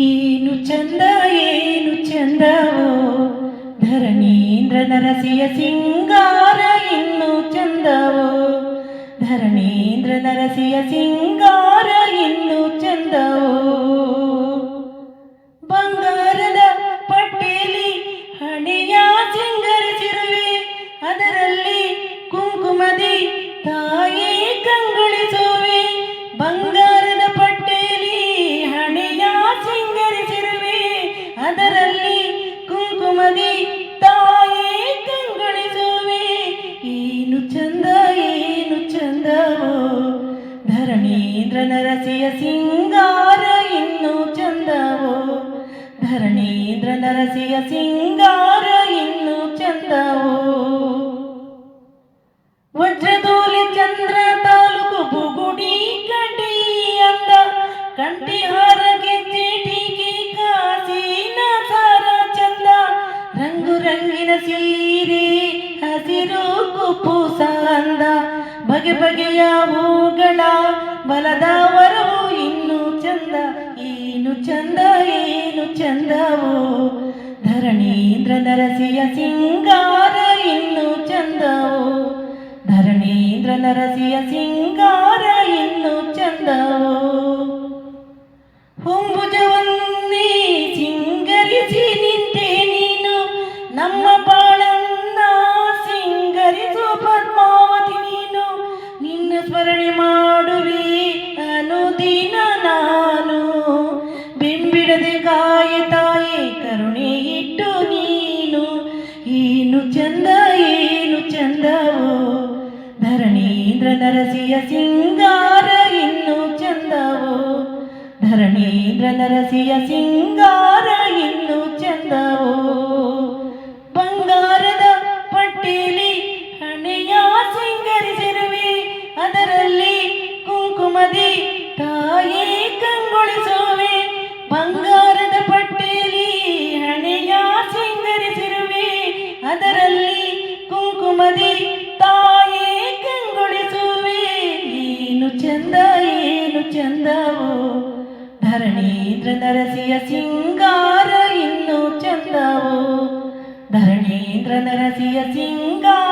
ಏನು ಚಂದ, ಏನು ಚಂದವೋ? ಧರಣೀಂದ್ರ ನರಸಿಯ ಸಿಂಗಾರ ಇನ್ನು ಚಂದವೋ? ಧರಣೀಂದ್ರ ನರಸಿಯ ಸಿಂಗಾರ ಇನ್ನು ಚಂದವೋ? ಬಂಗಾರದ ಪಟ್ಟೇಲಿ ಹಣೆಯ ಸಿಂಗರಿಸಿರುವೆ ಅದರಲ್ಲಿ ಕುಂಕುಮದಿ ತಾಯೇ ಕಂಗೊಳಿಸುವೆ. ಬಂಗಾರದ ಧರಣೀಂದ್ರ ನರಸಿಯ ಸಿಂಗಾರ ಇನ್ನು ಚಂದವೋ? ಧರಣೀಂದ್ರನರಸಿಯ ಸಿಂಗಾರ ಇನ್ನು ಚಂದವೋ? ವಜ್ರದೂಲಿ ಚಂದ್ರ ತಾಲೂಕು ಬುಗುಡಿ ಕಡಿ ಅಂದ. ಕಂಠಿ ಗೆಜ್ಜೆ ಟೀಕೆ ಕಾಸಿನ ಸಾರ ಚಂದ. ರಂಗು ರಂಗಿನ ಸೀರೆ, ಹಸಿರು ಕುಪ್ಪು ಸಂದ. ಬಗೆ ಬಗೆಯ ಹೂಗಳ ಬಲದವರು ಇನ್ನು ಚಂದ ಏನು ಚಂದ ಏನು ಚಂದವೋ? ಧರಣೀಂದ್ರ ನರಸಿಯ ಸಿಂಗಾರ ಇನ್ನು ಚಂದವೋ? ಧರಣೀಂದ್ರ ನರಸಿಯ ಸಿಂಗಾರ ಇನ್ನು ಚಂದವೋ? ಹೊಂಬುಜವನ್ನೇ ಸಿಂಗರಿಸಿ ನಿಂತೆ ನೀನು, ನಮ್ಮ ಧರಣೀಂದ್ರ ನರಸಿಯ ಸಿಂಗಾರ ಇನ್ನು ಚಂದವೋ? ಧರಣೀಂದ್ರ ನರಸಿಯ ಸಿಂಗಾರ ಇನ್ನು ಚಂದವೋ? ಬಂಗಾರದ ಪಟ್ಟೀಲಿ ಹಣೆಯ ಸಿಂಗರಿಸಿರುವೆ ಅದರಲ್ಲಿ ಕುಂಕುಮದಿ ತಾಯಿ ಕಂಗೊಳಿಸುವೆ. ಬಂಗಾರದ ಪಟ್ಟೀಲಿ ಹಣೆಯ ಸಿಂಗರಿಸಿರುವೆ ಅದರಲ್ಲಿ ಕುಂಕುಮದಿ ಧರಣೀಂದ್ರ ನರಸಿಯ ಸಿಂಗಾರ ಇನ್ನು ಚಂದವೋ ಧರಣೀಂದ್ರ ನರಸಿಯ ಸಿಂಗಾರ